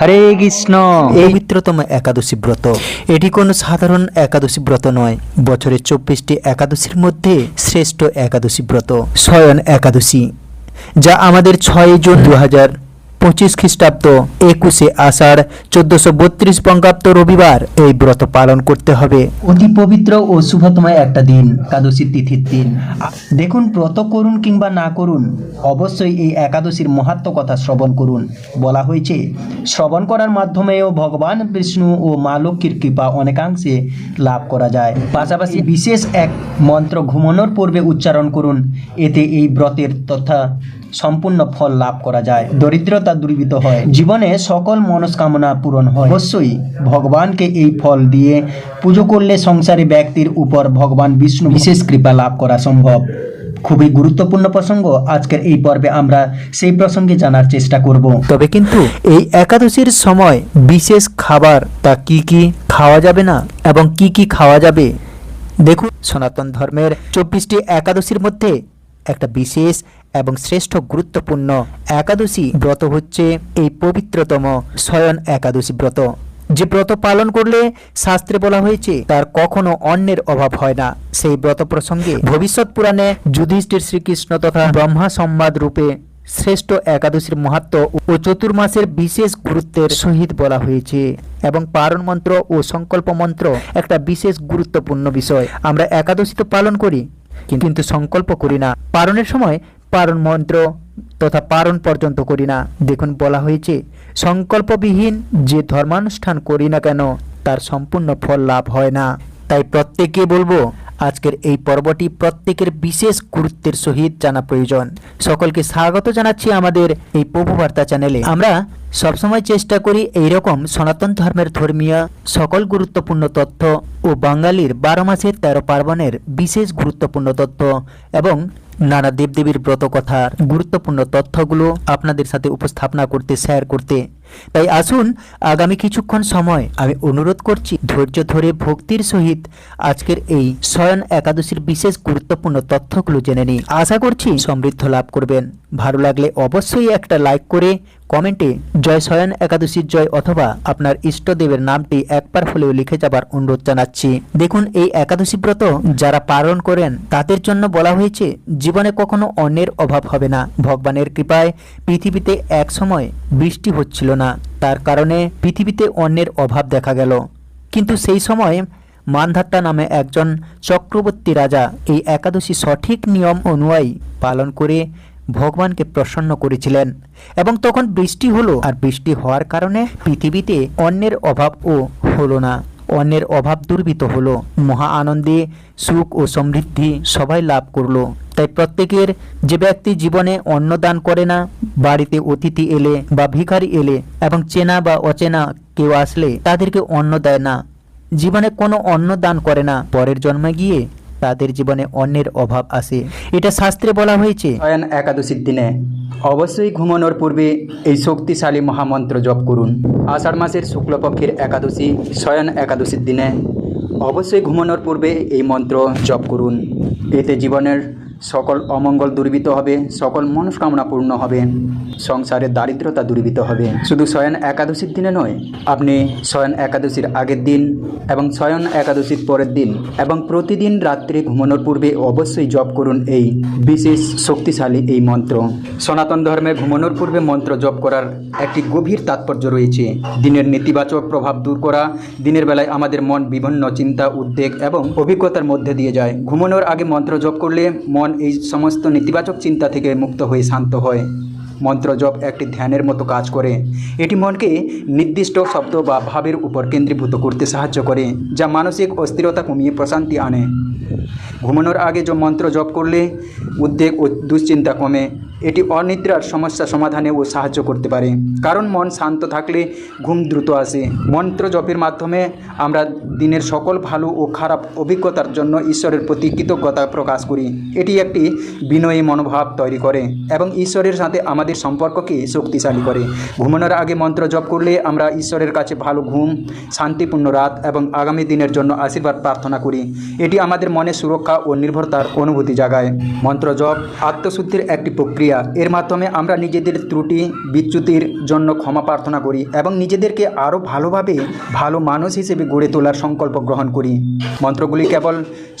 হরে কৃষ্ণ। পবিত্রতম একাদশী ব্রত। এটি কোন সাধারণ একাদশী ব্রত নয়। বছরের চব্বিশটি একাদশীর মধ্যে শ্রেষ্ঠ একাদশী ব্রত। শয়ন একাদশী, যা আমাদের ছয় জুন দু হাজার পঁচিশ খ্রিস্টাব্দ একুশে আষাঢ় চোদ্দশো বত্রিশ বঙ্গাব্দ রবিবার এই ব্রত পালন করতে হবে। অতি পবিত্র ও শুভতম একটা দিন একাদশী তিথির দিন। দেখুন, ব্রত করুন কিংবা না করুন, অবশ্যই এই একাদশীর মহাত্ম কথা শ্রবণ করুন। বলা হয়েছে, শ্রবণ করার মাধ্যমেও ভগবান বিষ্ণু ও মা লক্ষ্মীর কৃপা অনেকাংশে লাভ করা যায়। পাশাপাশি বিশেষ এক মন্ত্র ঘুমানোর পূর্বে উচ্চারণ করুন, এতে এই ব্রতের তথা সম্পূর্ণ ফল লাভ করা যায়। দরিদ্রতা দূরীভূত হয়। জীবনে সকল মনস্কামনা পূরণ হয়। অবশ্যই ভগবানকে এই ফল দিয়ে পুজো করলে সংসারী ব্যক্তির উপর ভগবান বিষ্ণু বিশেষ কৃপা লাভ করা সম্ভব। খুবই গুরুত্বপূর্ণ প্রসঙ্গ। আজকের এই পর্বে আমরা সেই প্রসঙ্গে জানার চেষ্টা করব। তবে কিন্তু এই একাদশীর সময় বিশেষ খাবার তা কি কি খাওয়া যাবে না এবং কি কি খাওয়া যাবে? দেখুন, সনাতন ধর্মের চব্বিশটি একাদশীর মধ্যে একটা বিশেষ এবং শ্রেষ্ঠ গুরুত্বপূর্ণ একাদশী ব্রত হচ্ছে এই পবিত্রতম শয়ন একাদশী ব্রত। যে ব্রত পালন করলে শাস্ত্রে বলা হয়েছে, তার কখনো অন্যের অভাব হয় না। সেই ব্রত প্রসঙ্গে ভবিষ্যৎ পুরাণে যুধিষ্ঠির শ্রীকৃষ্ণ তথা ব্রহ্মা সম্বাদ রূপে শ্রেষ্ঠ একাদশীর মাহাত্ম ও চতুর্মাসের বিশেষ গুরুত্বের সহিত বলা হয়েছে এবং পারণ মন্ত্র ও সংকল্প মন্ত্র একটা বিশেষ গুরুত্বপূর্ণ বিষয়। আমরা একাদশী তো পালন করি, কিন্তু সংকল্প করি না। পারণের সময় পারণ মন্ত্র তথা পারণ পর্যন্ত করি না। দেখুন বলা হয়েছে, সংকল্পবিহীন যে ধর্মানুষ্ঠান করি না কেন, তার সম্পূর্ণ ফল লাভ হয় না। তাই প্রত্যেককে বলব, আজকের এই পর্বটি প্রত্যেকের বিশেষ গুরুত্বের সহিত জানা প্রয়োজন। সকলকে স্বাগত জানাচ্ছি আমাদের এই প্রভু বার্তা চ্যানেলে। আমরা সবসময় চেষ্টা করি এই রকম সনাতন ধর্মের ধর্মীয়, সকল গুরুত্বপূর্ণ তথ্য ও বাঙালির বারো মাসের তেরো পার্বণের বিশেষ গুরুত্বপূর্ণ তথ্য এবং নানা দেবদেবীর ব্রত কথার গুরুত্বপূর্ণ তথ্যগুলো আপনাদের সাথে উপস্থাপনা করতে শেয়ার করতে তাই আসুন আগামী কিছুক্ষণ সময় আমি অনুরোধ করছি ধৈর্য ধরে ভক্তির সহিত আজকের এই শয়ন একাদশীর বিশেষ গুরুত্বপূর্ণ তথ্যগুলো জেনে নিই আশা করছি সমৃদ্ধ লাভ করবেন। ভালো লাগলে অবশ্যই একটা লাইক করে কমেন্টে জয় শয়ন একাদশীর জয় অথবা আপনার ইষ্টদেবের নামটি একবার হলেও লিখে যাবার অনুরোধ জানাচ্ছি। দেখুন, এই একাদশী ব্রত যারা পালন করেন, তাদের জন্য বলা হয়েছে, জীবনে কখনো অন্যের অভাব হবে না। ভগবানের কৃপায় পৃথিবীতে এক সময় বৃষ্টি হচ্ছিল না। তার কারণে পৃথিবীতে অন্যের অভাব দেখা গেল। কিন্তু সেই সময় মানধাত্তা নামে একজন চক্রবর্তী রাজা এই একাদশী সঠিক নিয়ম অনুযায়ী পালন করে ভগবানকে প্রসন্ন করেছিলেন এবং তখন বৃষ্টি হলো। আর বৃষ্টি হওয়ার কারণে পৃথিবীতে অন্যের অভাবও হলো না। অন্যের অভাব দূরীভূত হলো। মহা আনন্দে সুখ ও সমৃদ্ধি সবাই লাভ করল। তাই প্রত্যেকের যে ব্যক্তি জীবনে অন্ন দান করে না, বাড়িতে অতিথি এলে বা ভিখারি এলে এবং চেনা বা অচেনা কেউ আসলে তাদেরকে অন্ন দেয় না। জীবনে কোনো অন্ন দান করে না, পরের জন্মে গিয়ে তাদের জীবনে অন্যের অভাব আসে। এটা শাস্ত্রে বলা হয়েছে একাদশীর দিনে অবশ্যই ঘুমানোর পূর্বে এই শক্তিশালী মহামন্ত্র জপ করুন। আষাঢ় মাসের শুক্লপক্ষের একাদশী, শয়ন একাদশীর দিনে অবশ্যই ঘুমানোর পূর্বে এই মন্ত্র জপ করুন। এতে জীবনের সকল অমঙ্গল দূরীভূত হবে, সকল মনস্কামনা পূর্ণ হবে, সংসারের দারিদ্রতা দূরীভূত হবে। শুধু শয়ন একাদশীর দিনে নয়, আপনি শয়ন একাদশীর আগের দিন এবং শয়ন একাদশীর পরের দিন এবং প্রতিদিন রাত্রে ঘুমানোর পূর্বে অবশ্যই জপ করুন এই বিশেষ শক্তিশালী এই মন্ত্র। সনাতন ধর্মে ঘুমানোর পূর্বে মন্ত্র জপ করার একটি গভীর তাৎপর্য রয়েছে। দিনের নেতিবাচক প্রভাব দূর করা, দিনের বেলায় আমাদের মন বিভিন্ন চিন্তা, উদ্বেগ এবং অভিজ্ঞতার মধ্যে দিয়ে যায়। ঘুমানোর আগে মন্ত্র জপ করলে মন এই সমস্ত নেতিবাচক চিন্তা থেকে মুক্ত হয়ে শান্ত হয়। মন্ত্র জপ একটি ধ্যানের মতো কাজ করে। এটি মনকে নির্দিষ্ট শব্দ বা ভাবের উপর কেন্দ্রীভূত করতে সাহায্য করে, যা মানসিক অস্থিরতা কমিয়ে প্রশান্তি আনে। ঘুমানোর আগে যে মন্ত্র জপ করলে উদ্বেগ ও দুশ্চিন্তা কমে এটি অনিদ্রার সমস্যা সমাধানেও সাহায্য করতে পারে। কারণ মন শান্ত থাকলে ঘুম দ্রুত আসে। মন্ত্র জপের মাধ্যমে আমরা দিনের সকল ভালো ও খারাপ অভিজ্ঞতার জন্য ঈশ্বরের প্রতি কৃতজ্ঞতা প্রকাশ করি। এটি একটি বিনয়ী মনোভাব তৈরি করে এবং ঈশ্বরের সাথে আমাদের সম্পর্ককে শক্তিশালী করে। ঘুমানোর আগে মন্ত্র জপ করলে আমরা ঈশ্বরের কাছে ভালো ঘুম, শান্তিপূর্ণ রাত এবং আগামী দিনের জন্য আশীর্বাদ প্রার্থনা করি। এটি আমাদের মনে সুরক্ষা ও নির্ভরতার অনুভূতি জাগায়। মন্ত্র জপ আত্মশুদ্ধির একটি প্রক্রিয়া। ক্রিয়া এর মাধ্যমে আমরা নিজেদের ত্রুটি, বিচ্যুতির জন্য ক্ষমা প্রার্থনা করি এবং নিজেদেরকে আরও ভালোভাবে ভালো মানুষ হিসেবে গড়ে তোলার সংকল্প গ্রহণ করি। মন্ত্রগুলি কেবল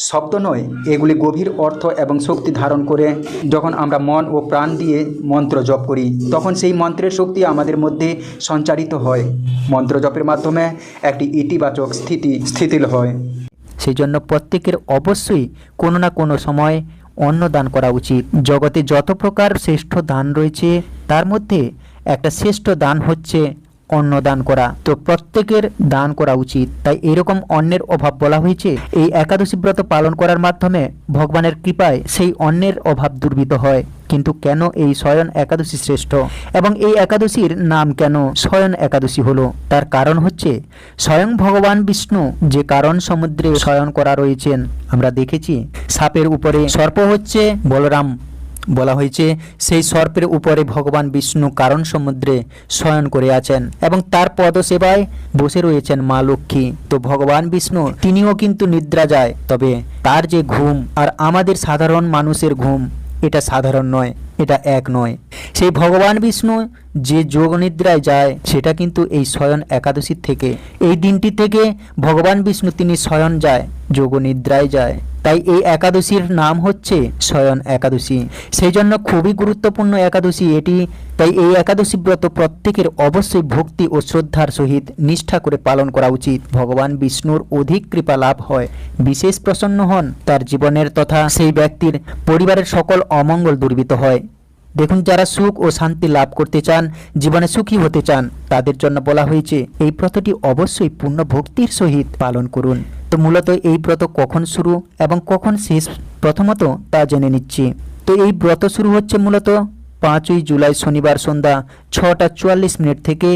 শব্দ নয়, এগুলি গভীর অর্থ এবং শক্তি ধারণ করে যখন আমরা মন ও প্রাণ দিয়ে মন্ত্র জপ করি, তখন সেই মন্ত্রের শক্তি আমাদের মধ্যে সঞ্চারিত হয়। মন্ত্র জপের মাধ্যমে একটি ইতিবাচক স্থিতি, স্থিতিল হয়। সেই জন্য প্রত্যেকের অবশ্যই কোনো না কোনো সময় অন্ন দান করা উচিত। জগতে যত প্রকার শ্রেষ্ঠ দান রয়েছে, তার মধ্যে একটা শ্রেষ্ঠ দান হচ্ছে অন্ন দান করা। তো প্রত্যেকের দান করা উচিত। তাই এরকম অন্নের অভাব বলা হয়েছে। এই একাদশী ব্রত পালন করার মাধ্যমে ভগবানের কৃপায় সেই অন্নের অভাব দূরীভূত হয়। কিন্তু কেন এই শয়ন একাদশী শ্রেষ্ঠ? এবং এই একাদশীর নাম কেন স্বয়ন একাদশী হলো? তার কারণ হচ্ছে, স্বয়ং ভগবান বিষ্ণু যে কারণ সমুদ্রে শয়ন করা রয়েছেন, আমরা দেখেছি। সাপের উপরে সর্প হচ্ছে বলরাম। বলা হয়েছে, সেই সর্পের উপরে ভগবান বিষ্ণু কারণ সমুদ্রে শয়ন করে আছেন এবং তার পদসেবায় বসে রয়েছেন মা লক্ষ্মী। তো ভগবান বিষ্ণু, তিনিও কিন্তু নিদ্রা যায়, তবে তার যে ঘুম আর আমাদের সাধারণ মানুষের ঘুম, এটা সাধারণ নয়, এটা এক নয়। সেই ভগবান বিষ্ণু যে যোগ নিদ্রায় যায়, সেটা কিন্তু এই শয়ন একাদশীর থেকে, এই দিনটি থেকে ভগবান বিষ্ণু তিনি শয়ন যায়, যোগ নিদ্রায় যায়। তাই এই একাদশীর নাম হচ্ছে শয়ন একাদশী। সেই জন্য খুবই গুরুত্বপূর্ণ একাদশী এটি। তাই এই একাদশী ব্রত প্রত্যেকের অবশ্যই ভক্তি ও শ্রদ্ধার সহিত নিষ্ঠা করে পালন করা উচিত। ভগবান বিষ্ণুর অধিক কৃপা লাভ হয়। বিশেষ প্রসন্ন হন, তার জীবনের তথা সেই ব্যক্তির পরিবারের সকল অমঙ্গল দুর্বিত হয়। দেখুন, যারা সুখ ও শান্তি লাভ করতে চান, জীবনে সুখী হতে চান, তাদের জন্য বলা হয়েছে, এই ব্রতটি অবশ্যই পূর্ণ ভক্তির সহিত পালন করুন। তো মূলত এই ব্রত কখন শুরু এবং কখন শেষ? প্রথমত তা জেনে নিচ্ছি। তো এই ব্রত শুরু হচ্ছে মূলত পাঁচই জুলাই শনিবার সন্ধ্যা ছটা চুয়াল্লিশ মিনিট থেকে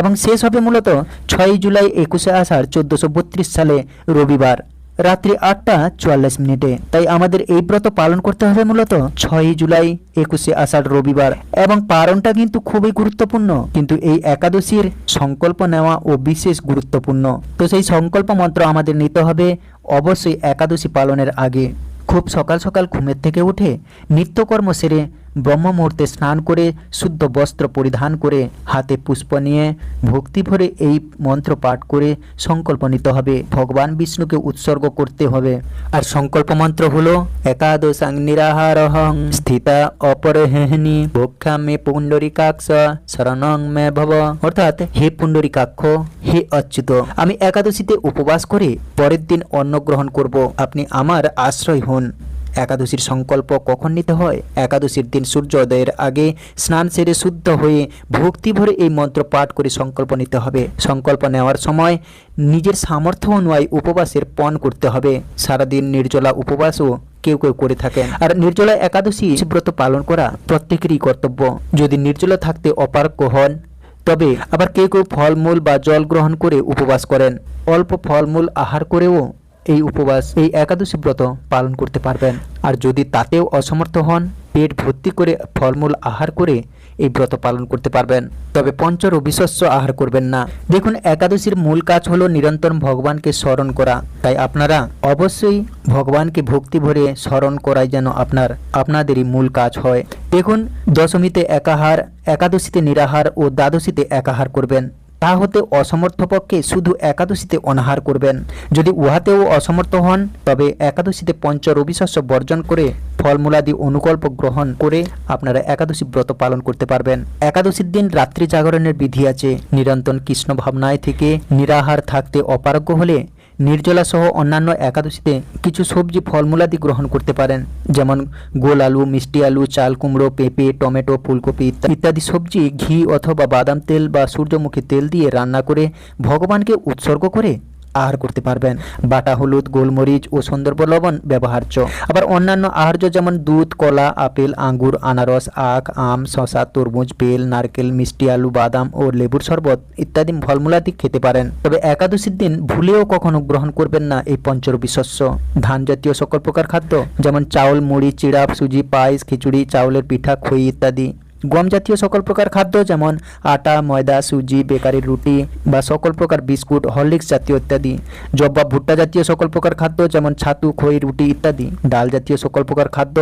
এবং শেষ হবে মূলত ছয়ই জুলাই একুশে আষাঢ় চোদ্দোশো সালে রবিবার। রাত্রি আটটা চুয়াল্লিশ মিনিটে। তাই আমাদের এই ব্রত পালন করতে হবে মূলত ছয়ই জুলাই, একুশে আষাঢ় রবিবার। এবং পালনটা কিন্তু খুবই গুরুত্বপূর্ণ, কিন্তু এই একাদশীর সংকল্প নেওয়া ও বিশেষ গুরুত্বপূর্ণ। তো সেই সংকল্প মন্ত্র আমাদের নিতে হবে অবশ্যই একাদশী পালনের আগে। খুব সকাল সকাল ঘুমের থেকে উঠে নিত্যকর্ম সেরে ব্রহ্ম মুহূর্তে স্নান করে শুদ্ধ বস্ত্র পরিধান করে হাতে পুষ্প নিয়ে ভক্তি ভরে এই মন্ত্র পাঠ করে সংকল্প নিতে হবে। ভগবান বিষ্ণুকে উৎসর্গ করতে হবে। আর সংকল্প মন্ত্র হলো, একাদশাং নিরাহারহং স্থিতা অপরহেহনি ভক্ষা মে পুণ্ডরিকাক্ষ শরণং মে ভব। অর্থাৎ, হে পুণ্ডরিকাক্ষ, হে অচ্যুত, আমি একাদশীতে উপবাস করে পরের দিন অন্ন গ্রহণ করব। আপনি আমার আশ্রয় হন। একাদশীর সংকল্প কখন নিতে হয়? একাদশীর দিন সূর্যোদয়ের আগে স্নান সেরে শুদ্ধ হয়ে ভক্তি ভরে এই মন্ত্র পাঠ করে সংকল্প নিতে হবে। সংকল্প নেওয়ার সময় নিজের সামর্থ্য অনুযায়ী উপবাসের পণ করতে হবে। সারাদিন নির্জলা উপবাসও কেউ কেউ করে থাকেন। আর নির্জলা একাদশী ব্রত পালন করা প্রত্যেকেরই কর্তব্য। যদি নির্জলা থাকতে অপারগ্য হন, তবে আবার কেউ কেউ ফলমূল বা জল গ্রহণ করে উপবাস করেন। অল্প ফলমূল আহার করেও এই উপবাস, এই একাদশী ব্রত পালন করতে পারবেন। আর যদি তাতেও অসমর্থ হন, পেট ভর্তি করে ফলমূল আহার করে এই ব্রত পালন করতে পারবেন। তবে পঞ্চর বিশস্য আহার করবেন না। দেখুন, একাদশীর মূল কাজ হলো নিরন্তর ভগবানকে স্মরণ করা। তাই আপনারা অবশ্যই ভগবানকে ভক্তি ভরে স্মরণ করাই যেন আপনার, আপনাদেরই মূল কাজ হয়। দেখুন, দশমীতে একাহার, একাদশীতে নিরাহার ও দ্বাদশীতে একাহার করবেন। তা হতে অসমর্থ পক্ষে শুধু একাদশীতে অনাহার করবেন। যদি উহাতেও অসমর্থ হন, তবে একাদশীতে পঞ্চ রবিশস্য বর্জন করে ফলমূলাদি অনুকল্প গ্রহণ করে আপনারা একাদশী ব্রত পালন করতে পারবেন। একাদশীর দিন রাত্রি জাগরণের বিধি আছে। নিরন্তন কৃষ্ণ ভাবনায় থেকে নিরাহার থাকতে অপারগ্য হলে নির্জলা সহ অন্যান্য একাদশীতে কিছু সবজি ফলমূলাদি গ্রহণ করতে পারেন, যেমন গোল আলু, মিষ্টি আলু, চাল কুমড়ো, পেঁপে, টমেটো, ফুলকপি ইত্যাদি। সবজি ঘি অথবা বাদাম তেল বা সূর্যমুখী তেল দিয়ে রান্না করে ভগবানকে উৎসর্গ করে আহার করতে পারবেন। বাটা, হলুদ, গোলমরিচ ও সন্দর্ভ লবণ ব্যবহার্য। আবার অন্যান্য আহার্য যেমন দুধ, কলা, আপেল, আঙ্গুর, আনারস, আখ, আম শশা তরমুজ, বেল, নারকেল, মিষ্টি, আলু, বাদাম ও লেবুর শরবত ইত্যাদি ফলমূলাদি খেতে পারেন। তবে একাদশীর দিন ভুলেও কখনো গ্রহণ করবেন না এই পঞ্চরবি শস্য। ধান জাতীয় সকল প্রকার খাদ্য, যেমন চাউল, মুড়ি চিড়া সুজি, পায়েস, খিচুড়ি, চাউলের পিঠা, খই ইত্যাদি। গম জাতীয় সকল প্রকার খাদ্য, যেমন আটা, ময়দা, সুজি বেকারির রুটি বা সকল প্রকার বিস্কুট, হরলিক্স জাতীয় ইত্যাদি। জব বা ভুট্টা জাতীয় সকল প্রকার খাদ্য, যেমন ছাতু, খই, রুটি ইত্যাদি। ডাল জাতীয় সকল প্রকার খাদ্য,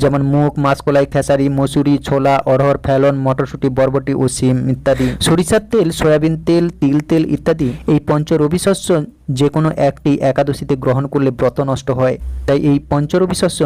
যেমন মুগ, মাসকলাই, খেসারি, মসুরি, ছোলা অরহর ফেলন, মটরশুঁটি, বরবটি ও সিম ইত্যাদি। সরিষার তেল, সয়াবিন তেল, তিল তেল ইত্যাদি। এই পঞ্চ রবি শস্য যে কোনো একটি একাদশীতে গ্রহণ করলে ব্রত নষ্ট হয়। তাই এই পঞ্চরবি শস্য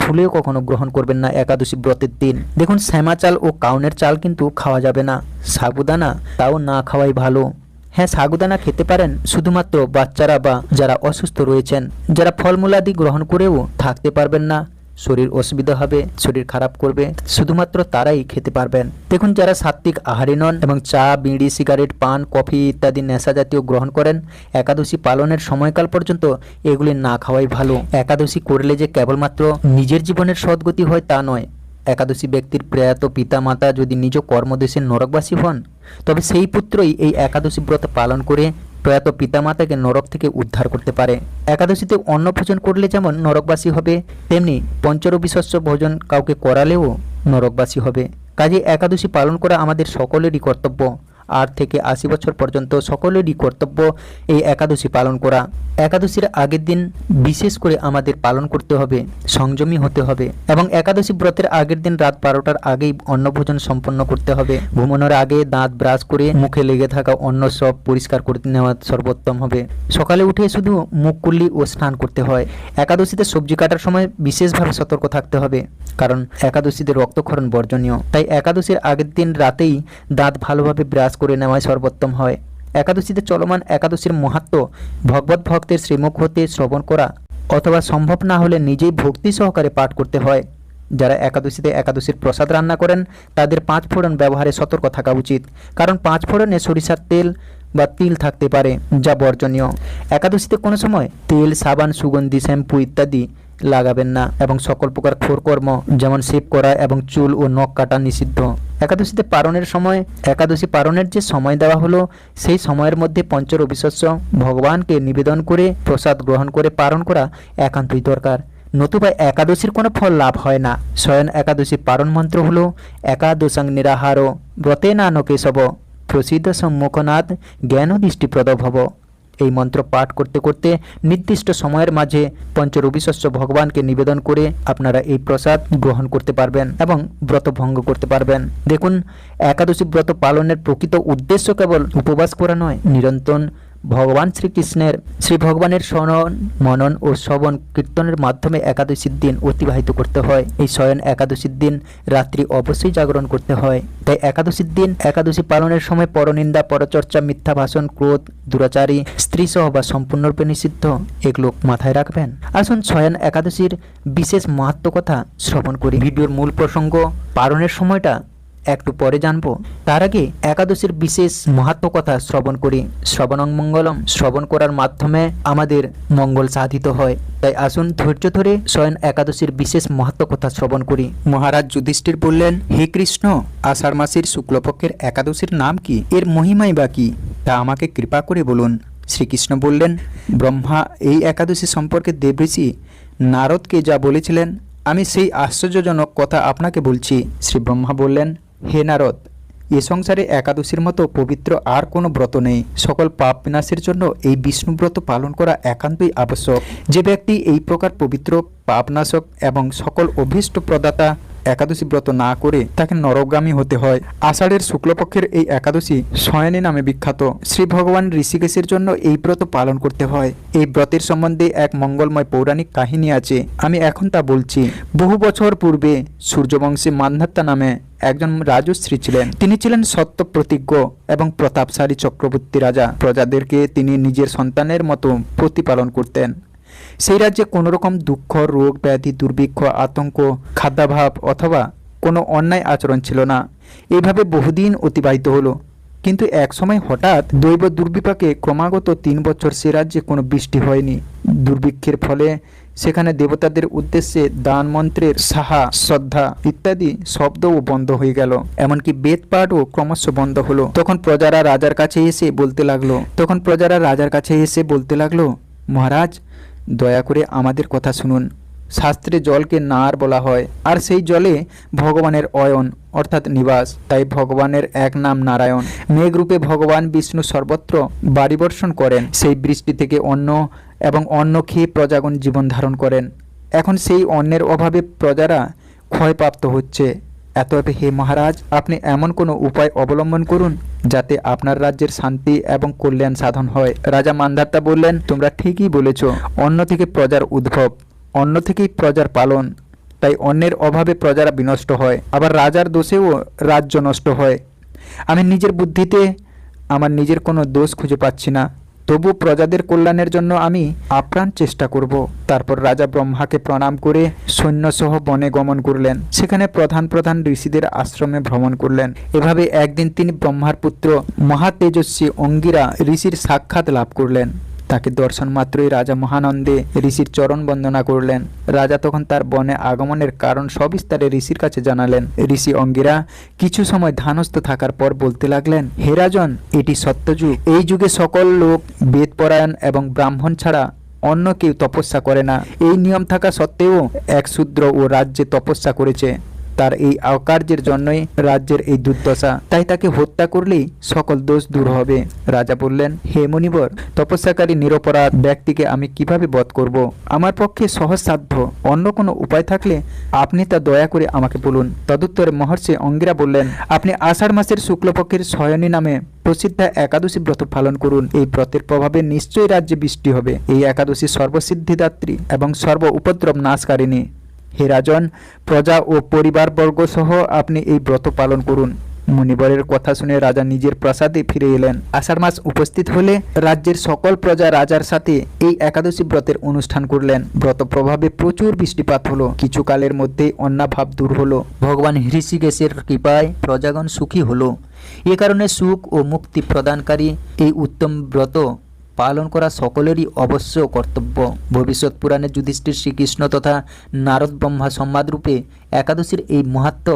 ভুলেও কখনো গ্রহণ করবেন না একাদশী ব্রতের দিন। দেখুন শ্যামা চাল ও কাউনের চাল কিন্তু খাওয়া যাবে না। সাবুদানা তাও না খাওয়াই ভালো। হ্যাঁ সাগুদানা খেতে পারেন শুধুমাত্র বাচ্চারা বা যারা অসুস্থ রয়েছেন। যারা ফলমূলাদি গ্রহণ করেও থাকতে পারবেন না। শরীর অসুবিধা হবে, শরীর খারাপ করবে, শুধুমাত্র তারাই খেতে পারবেন। দেখুন, যারা সাত্ত্বিক আহারী নন এবং চা, বিড়ি, সিগারেট, পান, কফি ইত্যাদি নেশা জাতীয় গ্রহণ করেন, একাদশী পালনের সময়কাল পর্যন্ত এগুলি না খাওয়াই ভালো। একাদশী করলে যে কেবলমাত্র নিজের জীবনের সদ্গতি হয় তা নয় একাদশী ব্যক্তির প্রয়াত পিতামাতা যদি নিজ কর্মদেশের নরকবাসী হন, তবে সেই পুত্রই এই একাদশী ব্রত পালন করে প্রয়াত পিতামাতাকে নরক থেকে উদ্ধার করতে পারে। একাদশীতে অন্ন ভোজন করলে যেমন নরকবাসী হবে, তেমনি পঞ্চরবি শস্য ভোজন কাউকে করালেও নরকবাসী হবে। কাজে একাদশী পালন করা আমাদের সকলেরই কর্তব্য। আট থেকে আশি বছর পর্যন্ত সকলেরই কর্তব্য এই একাদশী পালন করা। একাদশীর আগের দিন বিশেষ করে আমাদের পালন করতে হবে, সংযমী হতে হবে এবং একাদশী ব্রতের আগের দিন রাত বারোটার আগেই অন্নভোজন সম্পন্ন করতে হবে। ঘুমানোর আগে দাঁত ব্রাশ করে মুখে লেগে থাকা অন্ন সব পরিষ্কার করে নেওয়া সর্বোত্তম হবে। সকালে উঠে শুধু মুখ কুল্লি ও স্নান করতে হয়। একাদশীতে সবজি কাটার সময় বিশেষভাবে সতর্ক থাকতে হবে, কারণ একাদশীতে রক্তক্ষরণ বর্জনীয়। তাই একাদশীর আগের দিন রাতেই দাঁত ভালোভাবে ব্রাশ করে নেওয়াই সর্বোত্তম হয়। একাদশীতে চলমান একাদশীর মাহাত্ম ভগবত ভক্তের শ্রীমুখ হতে শ্রবণ করা অথবা সম্ভব না হলে নিজেই ভক্তি সহকারে পাঠ করতে হয়। যারা একাদশীতে একাদশীর প্রসাদ রান্না করেন, তাদের পাঁচ ফোড়ন ব্যবহারে সতর্ক থাকা উচিত, কারণ পাঁচ ফোড়নে সরিষার তেল বা তিল থাকতে পারে, যা বর্জনীয়। একাদশীতে কোনো সময় তেল, সাবান, সুগন্ধি, শ্যাম্পু ইত্যাদি লাগাবেন না এবং সকল প্রকার খোরকর্ম, যেমন শেভ করা এবং চুল ও নখ কাটা নিষিদ্ধ। একাদশীতে পারণের সময়, একাদশী পারণের যে সময় দেওয়া হলো, সেই সময়ের মধ্যে পঞ্চরবি শস্য ভগবানকে নিবেদন করে, প্রসাদ গ্রহণ করে পালন করা একান্তই দরকার। নতুবা একাদশীর কোনো ফল লাভ হয় না। স্বয়ং একাদশী পারণ মন্ত্র হলো, একাদশাং নিরাহার, ব্রতে না নকেশব প্রসিদ্ধ সম্মুখনাথ জ্ঞান দৃষ্টিপ্রদ ভব। এই মন্ত্র পাঠ করতে করতে নির্দিষ্ট সময়ের মাঝে পঞ্চরবিশস্য ভগবানকে নিবেদন করে আপনারা এই প্রসাদ গ্রহণ করতে পারবেন এবং ব্রত ভঙ্গ করতে পারবেন। দেখুন, একাদশী ব্রত পালনের প্রকৃত উদ্দেশ্য কেবল উপবাস করা নয়, নিরন্তর ভগবান শ্রীকৃষ্ণের, শ্রী ভগবানের স্মরণ মনন ও শ্রবণ কীর্তনের মাধ্যমে একাদশীর দিন অতিবাহিত করতে হয়। এই শয়ন একাদশীর দিন রাত্রি অবশ্যই জাগরণ করতে হয়। তাই একাদশীর দিন একাদশী পালনের সময় পরনিন্দা, পরচর্চা, মিথ্যা ভাষণ, ক্রোধ, দুরাচারী স্ত্রী সহ বা সম্পূর্ণরূপে নিষিদ্ধ। এগুলো মাথায় রাখবেন। আসুন শয়ন একাদশীর বিশেষ মাহাত্ম কথা শ্রবণ করি। ভিডিওর মূল প্রসঙ্গ, পালনের সময়টা একটু পরে জানব। তার আগে একাদশীর বিশেষ মাহাত্ম কথা শ্রবণ করি। শ্রবণং মঙ্গলম। শ্রবণ করার মাধ্যমে আমাদের মঙ্গল সাধিত হয়। তাই আসুন ধৈর্য ধরে স্বয়ং একাদশীর বিশেষ মাহাত্ম কথা শ্রবণ করি। মহারাজ যুধিষ্ঠির বললেন, হে কৃষ্ণ, আষাঢ় মাসের শুক্লপক্ষের একাদশীর নাম কি? এর মহিমাই বা কি? তা আমাকে কৃপা করে বলুন। শ্রীকৃষ্ণ বললেন, ব্রহ্মা, এই একাদশী সম্পর্কে দেবঋষি নারদকে যা বলেছিলেন, আমি সেই আশ্চর্যজনক কথা আপনাকে বলছি। শ্রী ব্রহ্মা বললেন হে নারদ, এ সংসারে একাদশীর মতো পবিত্র আর কোনো ব্রত নেই। সকল পাপ বিনাশের জন্য এই বিষ্ণু ব্রত পালন করা একান্তই আবশ্যক। যে ব্যক্তি এই প্রকার পবিত্র, পাপনাশক এবং সকল অভীষ্ট প্রদাতা একাদশী ব্রত না করে তাকে নরগামী হতে হয়। আষাঢ়ের শুক্লপক্ষের এই একাদশী শয়নী নামে বিখ্যাত। শ্রী ভগবান ঋষিকেশের জন্য এই ব্রত পালন করতে হয়। এই ব্রতের সম্বন্ধে এক মঙ্গলময় পৌরাণিক কাহিনী আছে। আমি এখন তা বলছি। বহু বছর পূর্বে সূর্যবংশী মান্ধাত্তা নামে একজন রাজশ্রী ছিলেন। তিনি ছিলেন সত্য প্রতিজ্ঞ এবং প্রতাপশালী চক্রবর্তী রাজা। প্রজাদেরকে তিনি নিজের সন্তানের মতো প্রতিপালন করতেন। সেই রাজ্যে কোনো রকম দুঃখ, রোগ, ব্যাধি, দুর্ভিক্ষ, আতঙ্ক, খাদ্যাভাব অথবা কোনো অন্যায় আচরণ ছিল না। এইভাবে বহুদিন অতিবাহিত হলো। কিন্তু এক সময় হঠাৎ দৈব দুর্বিপাকে ক্রমাগত তিন বছর সে রাজ্যে কোনো বৃষ্টি হয়নি। দুর্ভিক্ষের ফলে সেখানে দেবতাদের উদ্দেশ্যে দান মন্ত্রের সাহা, শ্রদ্ধা ইত্যাদি শব্দও বন্ধ হয়ে গেল। এমনকি বেদ পাঠও ক্রমশ বন্ধ হলো। তখন প্রজারা রাজার কাছে এসে বলতে লাগল, তখন প্রজারা রাজার কাছে এসে বলতে লাগল, মহারাজ, দয়া করে আমাদের কথা শুনুন। শাস্ত্রে জলকে নার বলা হয়, আর সেই জলে ভগবানের অয়ন, অর্থাৎ নিবাস। তাই ভগবানের এক নাম নারায়ণ। মেঘরূপে ভগবান বিষ্ণু সর্বত্র বাড়ি বর্ষণ করেন। সেই বৃষ্টি থেকে অন্ন এবং অন্ন খেয়ে প্রজাগণ জীবন ধারণ করেন। এখন সেই অন্নের অভাবে প্রজারা ক্ষয়প্রাপ্ত হচ্ছে। এতএব হে মহারাজ, আপনি এমন কোনো উপায় অবলম্বন করুন যাতে আপনার রাজ্যের শান্তি এবং কল্যাণ সাধন হয়। রাজা মান্ধাত্তা বললেন, তোমরা ঠিকই বলেছ, অন্য থেকে প্রজার উদ্ভব, অন্য থেকেই প্রজার পালন। তাই অন্যের অভাবে প্রজারা বিনষ্ট হয়, আবার রাজার দোষেও রাজ্য নষ্ট হয়। আমি নিজের বুদ্ধিতে আমার নিজের কোনো দোষ খুঁজে পাচ্ছি না। তবু প্রজাদের কল্যাণের জন্য আমি আপ্রাণ চেষ্টা করব। তারপর রাজা ব্রহ্মাকে প্রণাম করে সৈন্যসহ বনে গমন করলেন। সেখানে প্রধান প্রধান ঋষিদের আশ্রমে ভ্রমণ করলেন। এভাবে একদিন তিনি ব্রহ্মার পুত্র মহাতেজস্বী অঙ্গিরা ঋষির সাক্ষাৎ লাভ করলেন। তাকে দর্শন মাত্রই রাজা মহানন্দে ঋষির চরণ বন্দনা করলেন। রাজা তখন তার বনে আগমনের কারণ সবিস্তারে ঋষির কাছে জানালেন। ঋষি অঙ্গিরা কিছু সময় ধানস্থ থাকার পর বলতে লাগলেন, হে রাজন, এটি সত্যযুগ এই যুগে সকল লোক বেদপরায়ণ এবং ব্রাহ্মণ ছাড়া অন্য কেউ তপস্যা করে না। এই নিয়ম থাকা সত্ত্বেও এক শূদ্র ও রাজ্যে তপস্যা করেছে। তার এই অকার্যের জন্যই রাজ্যের এই দুর্দশা। তাই তাকে হত্যা করলেই সকল দোষ দূর হবে। রাজা বললেন, হে মুনিবর, তপস্যাকারী নিরপরাধ ব্যক্তিকে আমি কীভাবে বধ করব? আমার পক্ষে সহজসাধ্য অন্য কোনো উপায় থাকলে আপনি তা দয়া করে আমাকে বলুন। তদুত্তরে মহর্ষি অঙ্গিরা বললেন, আপনি আষাঢ় মাসের শুক্লপক্ষের শয়নী নামে প্রসিদ্ধ একাদশী ব্রত পালন করুন। এই ব্রতের প্রভাবে নিশ্চয়ই রাজ্যে বৃষ্টি হবে। এই একাদশী সর্বসিদ্ধিদাত্রী এবং সর্ব উপদ্রব নাশকারিণী। হে রাজন, প্রজা ও পরিবারবর্গ সহ আপনি এই ব্রত পালন করুন। মুনিবরের কথা শুনে রাজা নিজের প্রাসাদে ফিরে এলেন। আষাঢ় মাস উপস্থিত হলে রাজ্যের সকল প্রজা রাজার সাথে এই একাদশী ব্রতের অনুষ্ঠান করলেন। ব্রত প্রভাবে প্রচুর বৃষ্টিপাত হলো। কিছু কালের মধ্যেই অন্নাভাব দূর হলো। ভগবান হৃষিকেশের কৃপায় প্রজাগণ সুখী হলো। এ কারণে সুখ ও মুক্তি প্রদানকারী এই উত্তম ব্রত পালন করা সকলেরই অবশ্য কর্তব্য। ভবিষ্যৎ পুরাণে যুধিষ্ঠির শ্রীকৃষ্ণ তথা নারদ ব্রহ্মা সম্বাদরূপে একাদশীর এই মাহাত্ম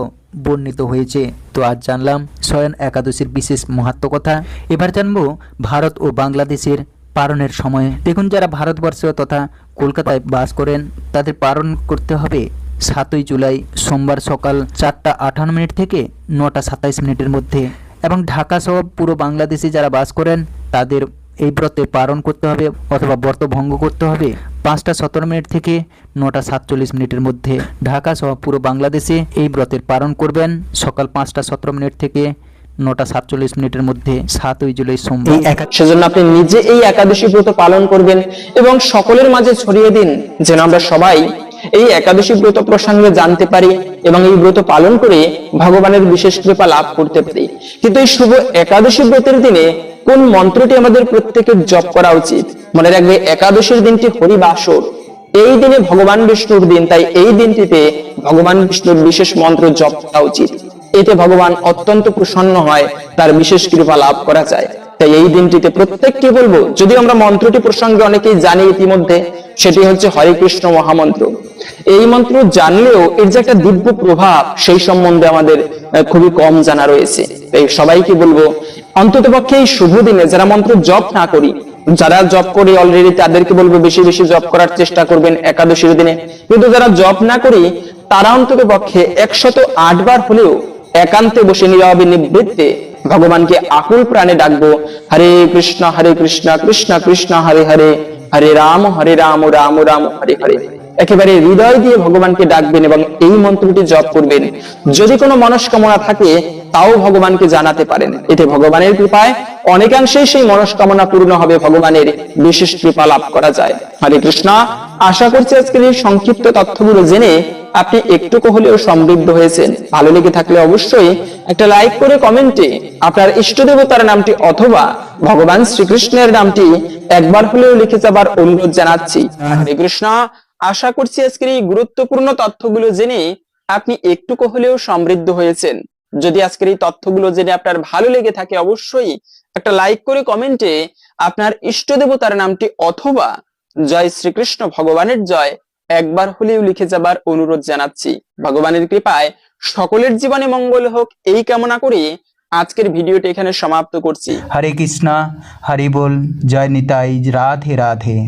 বর্ণিত হয়েছে। তো আজ জানলাম, স্বয়ং একাদশীর বিশেষ মাহাত্ম কথা। এবার জানব ভারত ও বাংলাদেশের পালনের সময়। দেখুন, যারা ভারতবর্ষ তথা কলকাতায় বাস করেন, তাদের পালন করতে হবে সাতই জুলাই সোমবার সকাল চারটা আঠান্ন মিনিট থেকে নটা সাতাইশ মিনিটের মধ্যে। এবং ঢাকা সহ পুরো বাংলাদেশে যারা বাস করেন, তাদের এই ব্রতে পালন করতে হবে অথবা ব্রত ভঙ্গ করতে হবে। পাঁচটা সতেরো মিনিট থেকে নটা সাতচল্লিশ মিনিটের মধ্যে ঢাকা সহ পুরো বাংলাদেশে এই ব্রতের পালন করবেন। সকাল পাঁচটা সতেরো মিনিট থেকে নটা সাতচল্লিশ মিনিটের মধ্যে সাতই জুলাই সোমবার। এই সেজন্য আপনি নিজে এই একাদশী ব্রত পালন করবেন এবং সকলের মাঝে ছড়িয়ে দিন যেন আমরা সবাই এই একাদশী ব্রত প্রসঙ্গে জানতে পারি এবং এই ব্রত পালন করে ভগবানের বিশেষ কৃপা লাভ করতে পারি। কিন্তু এই শুভ একাদশী ব্রতের দিনে কোন মন্ত্রটি আমাদের প্রত্যেকের জপ করা উচিত? মনে রাখবে, একাদশীর দিনটি হরিবাসর। এই দিনে ভগবান বিষ্ণুর দিন, তাই এই দিনটিতে ভগবান বিষ্ণুর বিশেষ মন্ত্র জপ করা উচিত। এতে ভগবান অত্যন্ত প্রসন্ন হয়, তার বিশেষ কৃপা লাভ করা যায়। তাই এই দিনটিতে প্রত্যেককে বলব, যদি আমরা মন্ত্রটি প্রসঙ্গে অনেকেই জানি ইতিমধ্যে, সেটি হচ্ছে হরে কৃষ্ণ মহামন্ত্র। এই মন্ত্র জানলেও এর যে একটা দিব্য প্রভাব, সেই সম্বন্ধে আমাদের খুবই কম জানা রয়েছে। তাই সবাইকে বলব, অন্তত পক্ষে এই শুভ দিনে যারা মন্ত্র জপ না করি, যারা জব করে অলরেডি তাদেরকে বলব, বেশি বেশি জব করার চেষ্টা করবেন একাদশীর দিনে। কিন্তু যারা জব না করি, তারা অন্তত পক্ষে একশত আট বার হলেও একান্তে বসে নীরবে নিবৃত্তে ভগবানকে আকুল প্রাণে ডাকবো, হরে কৃষ্ণ হরে কৃষ্ণ কৃষ্ণ কৃষ্ণ, হরে হরে হরে রাম হরে রাম রাম রাম, হরে হরে। একেবারে হৃদয় দিয়ে ভগবানকে ডাকবেন এবং এই মন্ত্রটি জপ করবেন। যদি কোনো মনস্কামনা থাকে তাও ভগবানকে জানাতে পারেন। এতে ভগবানের কৃপায় অনেকাংশেই সেই মনস্কামনা পূর্ণ হবে, ভগবানের বিশেষ কৃপা লাভ করা যায়। হরে কৃষ্ণ, আশা করছি আজকের এই সংক্ষিপ্ত তথ্যগুলো জেনে আপনি একটুকু হলেও সমৃদ্ধ হয়েছেন। ভালো লেগে থাকলে অবশ্যই একটা লাইক করে কমেন্টে আপনার ইষ্ট দেবতার নামটি অথবা ভগবান শ্রীকৃষ্ণের নামটি একবার হলেও লিখে যাবার অনুরোধ জানাচ্ছি। হরে কৃষ্ণ, আশা করছি আজকের এই গুরুত্বপূর্ণ তথ্যগুলো জেনে আপনি একটুকু হলেও সমৃদ্ধ হয়েছেন। যদি আজকের এই তথ্যগুলো জেনে আপনার ভালো লেগে থাকে, অবশ্যই একটা লাইক করে কমেন্টে আপনার ইষ্ট দেবতার নামটি অথবা জয় শ্রীকৃষ্ণ ভগবানের জয় একবার হলেও লিখে যাবার অনুরোধ জানাচ্ছি। ভগবানের কৃপায় সকলের জীবনে মঙ্গল হোক, এই কামনা করে আজকের ভিডিওটি এখানে সমাপ্ত করছি। হরে কৃষ্ণা, হরি বল, জয় নিতাই, রাধে রাধে।